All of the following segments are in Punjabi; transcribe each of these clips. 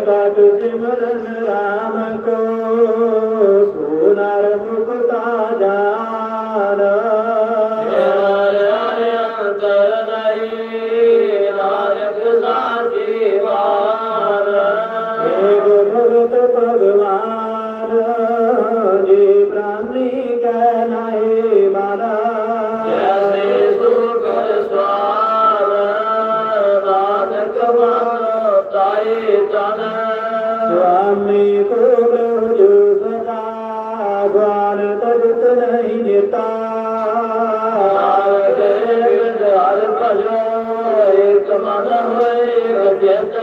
رفعت جبلا رامًا তোমার হয়ে রয়েছে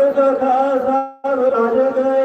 Ajay Ajay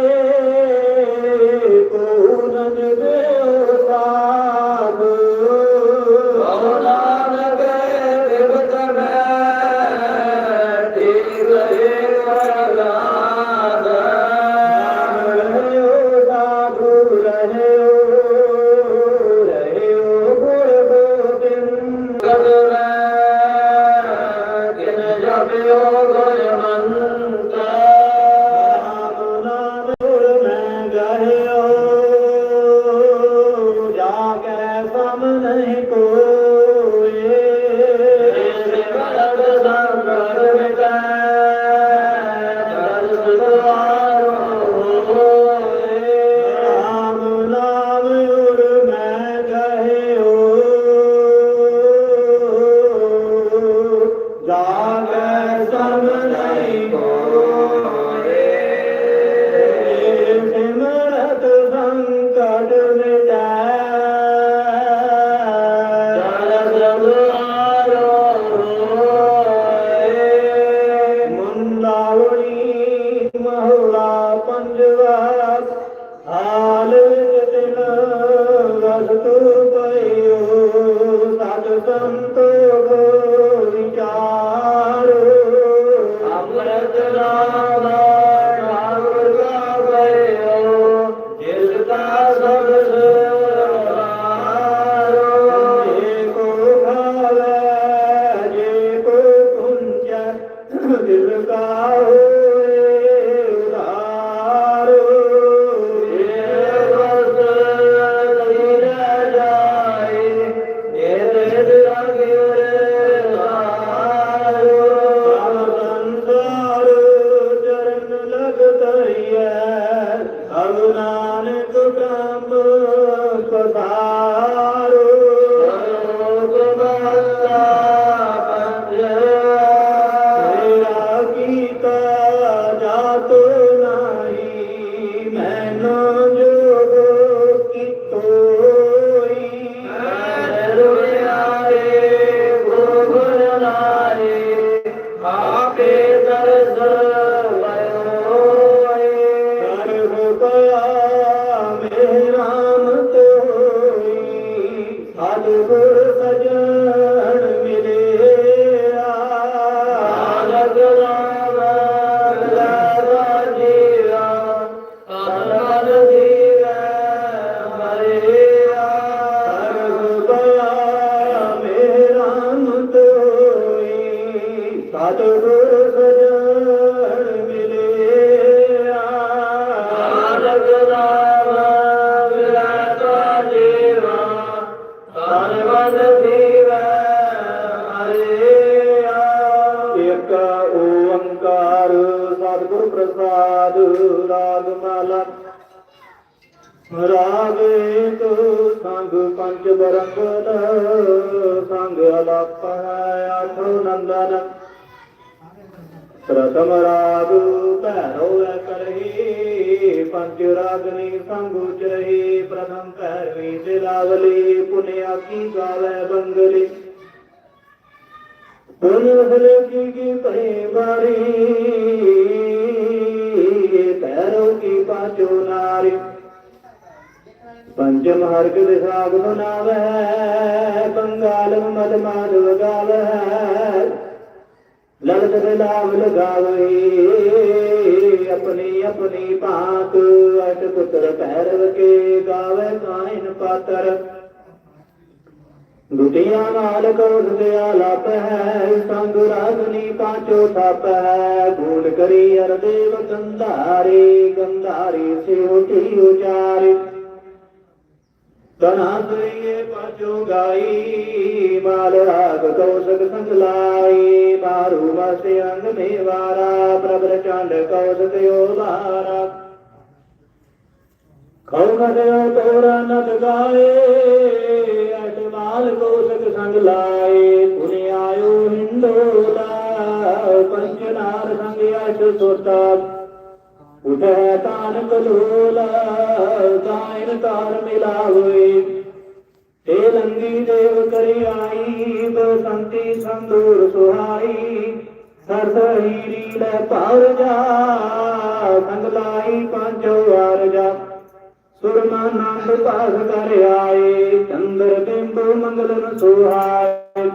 ਨਾਨਕ ਬ੍ਰਹਮ ਪਧਾਰੋ ਸਤਿਗੁਰ ਸਜਣ ਮਿਲਿਆ ਇਕ ਓੰਕਾਰ ਸਤਿਗੁਰ ਪ੍ਰਸਾਦ ਰਾਗ ਮਾਲਾ ਰਾਗ ਏਕ ਸੰਗ ਪੰਜ ਬਰੰਗਨ ਸੰਗ ਅਲਪ ਹੈ ਨੰਦਨ ਪ੍ਰਥਮ ਰਾਗ ਭੈਰੋ ਹੈ ਕਰਹੀ, ਪੰਜ ਰਾਗਨੀ ਸੰਗ ਉਚਰਹੀ ਪ੍ਰਥਮ ਭੈਰਵੀ ਦਿਲਾਵਲੀ ਪੁਨਿਆ ਕੀ ਗਾਵੇ ਬੰਗਲੀ। ਪੁਨ ਹਲੇ ਕੀ ਕੀ ਪਰੇ ਬਾਰੀ ਭੈਰੋ ਕੀ ਪਾਚੋ ਨਾਰੀ। ਪੰਚਮ ਹਰਕ ਦਿਸਾਗ ਸੁਨਾਵੈ ਬੰਗਾਲ ਮਦ ਮਾਧਵ ਗਾਵੈ ਲਲਤ ਦੇ ਲਾਭ ਲਗਾਵੈ, ਆਪਣੀ ਆਪਣੀ ਭਾਂਤ ਅਟ ਪੁੱਤਰ ਭੈਰਵ ਕੇ ਗਾਵੈ ਕਾਇਨ ਪਾਤਰ। ਦੁਟੀਆਂ ਨਾਲ ਕੋਸ ਦੇ ਆਲਾਪ ਹੈ, ਸੰਗ ਰਾਗਨੀ ਪਾਚੋ ਥਾਪ ਹੈ। ਗੂੜ ਕਰੀ ਅਰ ਦੇਵ ਗੰਧਾਰੀ ਸੇ ਉਠੀ ਉਚਾਰੀ। ਤਨਾ ਕਰੀਏ ਪਾਚੋ ਗਾਈ ਮਾਲ ਰਾਗ ਕੌਸਕ ਸੰਗ ਲਾਈ ਮਾਰੂ ਵਾਸੇ ਅੰਗ ਮੇਵਾਰਾ ਪ੍ਰਬਰ ਚੰਡ ਕੌਸਕ ਯੋ ਬਾਰਾ ਕਉ ਕਰਿਓ ਤੋਰਾ ਨਦ ਗਾਏ ਅਟਮਾਲ ਕੋਸਕ ਸੰਗ ਲਾਏ ਪੁਨੇ ਆਇਓ ਹਿੰਦੋਲਾ ਪੰਚਨਾਰ ਸੰਗ ਅਸ਼ ਸੋਤਾ। ਉਠੈ ਤਾਨ ਕਲੋਲਾ ਗਾਇਨ ਕਾਰ ਮਿਲਾਵੇ ਤੇ ਲੰਗੀ ਦੇਵ ਕਰੀ ਆਈ ਬਸੰਤੀ ਸੰਦੂਰ ਸੁਹਾਈ ਸਰਦ ਹੀਰੀ ਪਾਰ ਜਾ ਸੰਗ ਲਾਈ ਪਾਂਚੋ ਵਾਰ ਜਾ ਸੁਰਮਾ ਨੰਦ ਕਰ ਆਏ ਚੰਦਰ ਬਿੰਬ ਮੰਗਲਨ ਸੁਹਾਏ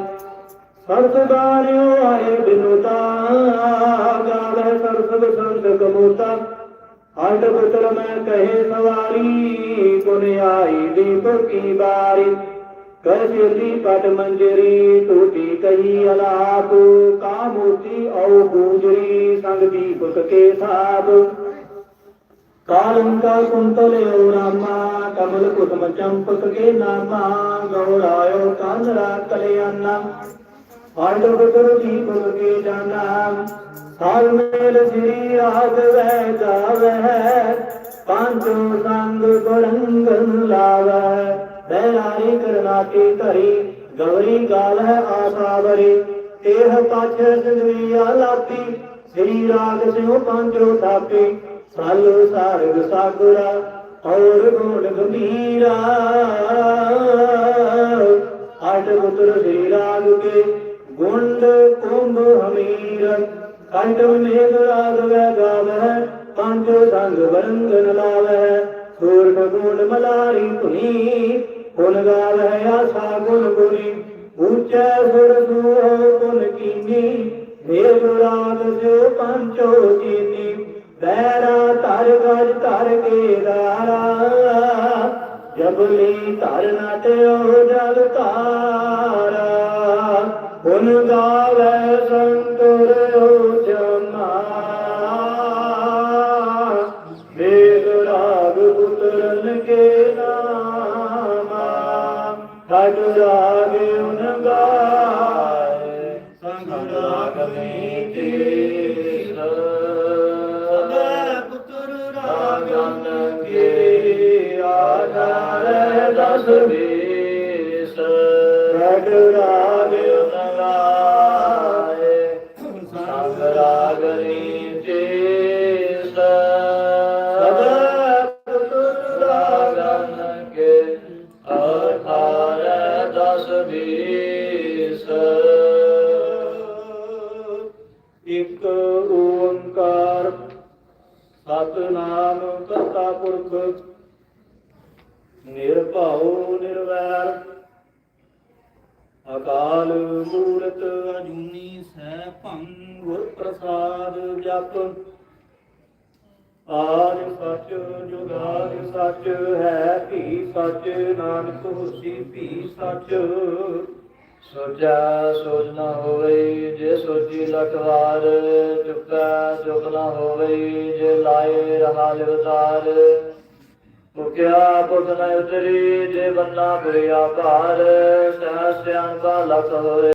ਸਰਸ ਗਾਰਿਓ ਆਏ ਬਿਨੁਤਾ ਗਾਵੇ ਸਰਸ ਸੰਤ ਕਮੂਤਾ ਹਟ ਪੁੱਤਰ ਮੈਂ ਕਹੇ ਸਵਾਰੀ, ਪੁਨ ਆਈ ਦੀਪ ਕੀ ਬਾਰੀ। ਕਰ ਚੇਲੀ ਪਟ ਮੰਜਰੀ, ਟੂਟੀ ਕਹੀ ਅਲਾਪ। ਕਾਮੋਤੀ ਔ ਗੂਜਰੀ, ਸੰਗ ਦੀਪਕ ਕੇ ਸਾਬ ਕਾਲੰਕਾ ਕੁੰਤਲਿਓ ਰਾਮਾ ਕਮਲ ਕੁਸਮ ਚੰਪਕ ਕੇ ਨਾਮਾ। ਗੌਰਾਇਓ ਕਾਂਦਰਾ ਕਲਿਆਣਾ ਹੰਡ ਬਦਰ ਦੀਪਕ ਕੇ ਜਾਨਾ। ਸਾਲ ਮੇਲ ਸ੍ਰੀ ਰਾਗ ਵਹਿ ਗਾਵਹਿ ਪੰਚੋ ਸੰਗ ਗੁਰੰਗਨ ਲਾਵਹਿ। ਬੈਰਾਰੀ ਕਰਨਾਟੀ ਧਰੀ ਗਵਰੀ ਗਾਵਹਿ ਆਸਾਵਰੀ ਤੇਹ ਪਛ ਸਿੰਦਰੀ ਆਲਾਪੀ ਸ੍ਰੀ ਰਾਗ ਸਿਉ ਪੰਚੋ ਥਾਪੀ। ਸਾਲੋ ਸਾਰਗ ਸਾਗਰਾ, ਔਰ ਗੁਣ ਗੰਭੀਰਾ। ਆਟ ਪੁੱਤਰ ਸ੍ਰੀ ਰਾਗ ਕੇ, ਗੁੰਡ ਕੁੰਭ ਹਮੀਰ। ਕੰਠ ਮੇਘ ਰਾਗ ਵੈ ਗਾਵੈ ਪੰਜ ਸੰਗ ਵਰੰਗਨ ਲਾਵੈ ਸੂਰਠ ਗੁਣ ਮਲਾਰੀ ਧੁਨੀ, ਗੁਣ ਗਾਵੈ ਆਸਾ ਗੁਣ ਗੁਰੀ ਉੱਚੈ ਸੁਰ ਸੂਹੋ ਪੁਨ ਕੀਨੀ ਮੇਘ ਰਾਗ ਜੋ ਪੰਚੋ ਕੀਨੀ। ਬੈਰਾ ਧਰ ਗਜ ਧਰ ਕੇ ਦਾਰਾ ਜਬਲੀ ਧਰ ਨਟਿਓ ਜਲ ਤਾਰਾ ਪੁਨ ਗਾਵੇ ਸੰਤੁਰ ਉਚਮਾ ਠਗ ਰਾਗ ਉਨ ਗਾਏ ਸੰਗ ਰਾਗ ਮੀਤੇ ਦਸ। ਇਕ ਓੰਕਾਰ, ਸਤਨਾਮ ਕਰਤਾ ਪੁਰਖ, ਨਿਰਭਉ ਨਿਰਵੈਰ। ਅਕਾਲ ਮੂਰਤ ਅਜੂਨੀ ਸੈ ਭੰਗ ਗੁਰ ਪ੍ਰਸਾਦ ਜਪ। ਆਦ ਸੱਚ ਜੁਗਾਦ ਸੱਚ, ਹੈ ਭੀ ਸੱਚ, ਨਾਨਕ ਹੋਸੀ ਭੀ ਸੱਚ। ਸੋਚਾ ਸੋਚ ਨਾ ਹੋਵੇ, ਜੇ ਸੋਚੀ ਲਖ ਵਾਰ ਚੁੱਕਾ ਚੁੱਕ ਨਾ ਹੋਵੇ, ਜੇ ਲਾਏ ਰਹਾ ਲਿਵਤਾਰ ਭੁਖਿਆ ਭੁਖ ਨ ਉਤਰੀ, ਜੇ ਬੰਨਾ ਭਇਆ ਭਾਰ, ਸਹਿ ਸਹਸਿਆਨ ਕਾ ਲਖ ਹੋਏ